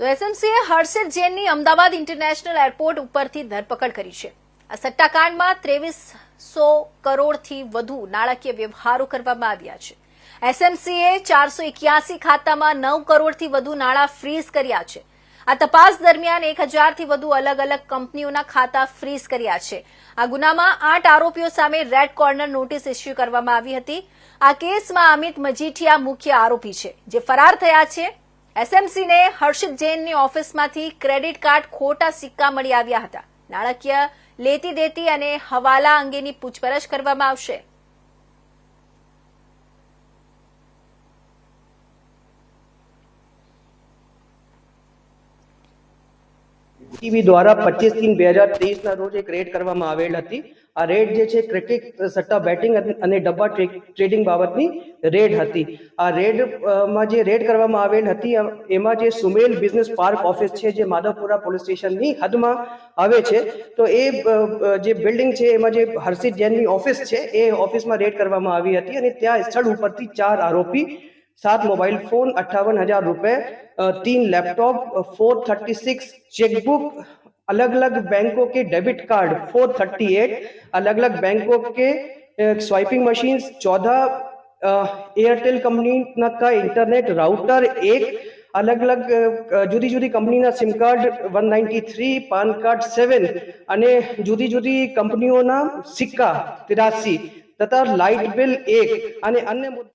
તો એસએમસીએ હર્ષિત જૈનની અમદાવાદ ઇન્ટરનેશનલ એરપોર્ટ ઉપરથી ધરપકડ કરી છે. આ સટ્ટાકાંડમાં ત્રેવીસો કરોડથી વધુ નાણાકીય વ્યવહારો કરવામાં આવ્યા છે. એસએમસીએ ચારસો એક્યાસી ખાતામાં નવ કરોડથી વધુ નાણાં ફ્રીઝ કર્યા છે. આ તપાસ દરમિયાન એક હજારથી વધુ અલગ અલગ કંપનીઓના ખાતા ફ્રીઝ કર્યા છે. આ ગુનામાં આઠ આરોપીઓ સામે રેડ કોર્નર નોટિસ ઇસ્યુ કરવામાં આવી હતી. આ કેસમાં અમિત મજીઠિયા મુખ્ય આરોપી છે, જે ફરાર થયા છે. એસએમસીને હર્ષિત જૈનની ઓફિસમાંથી ક્રેડિટ કાર્ડ ખોટા સિક્કા મળી આવ્યા હતા. નાણાકીય લેતી દેતી અને હવાલા અંગેની પૂછપરછ કરવામાં આવશે. ટીવી દ્વારા પચીસથી બે હજાર તેવીસના રોજ એક રેડ કરવામાં આવેલ હતી. આ રેડ જે છે ક્રિકેટ સટ્ટા બેટિંગ અને ડબ્બા ટ્રેડિંગ બાબતની રેડ હતી. આ રેડમાં જે રેડ કરવામાં આવેલ હતી એમાં જે સુમેલ બિઝનેસ પાર્ક ઓફિસ છે, જે માધવપુરા પોલીસ સ્ટેશનની હદમાં આવે છે, તો એ જે બિલ્ડિંગ છે, એમાં જે હર્ષિત જૈનની ઓફિસ છે, એ ઓફિસમાં રેડ કરવામાં આવી હતી અને ત્યાં સ્થળ ઉપરથી ચાર આરોપી सात मोबाइल फोन अट्ठावन हजार रुपए अ, तीन laptop four thirty six checkbook अलग अलग बैंकों के debit card four thirty eight अलग अलग बैंकों के स्वाइपिंग मशीन्स चौदह एयरटेल कंपनी का इंटरनेट राउटर एक अलग अलग જુદી જુદી કંપનીના SIM card one ninety three PAN card seven અને જુદી જુદી કંપનીઓના સિક્કા ત્રિરાસી તથા લાઇટ બિલ એક અને અન્ય મુદ્દા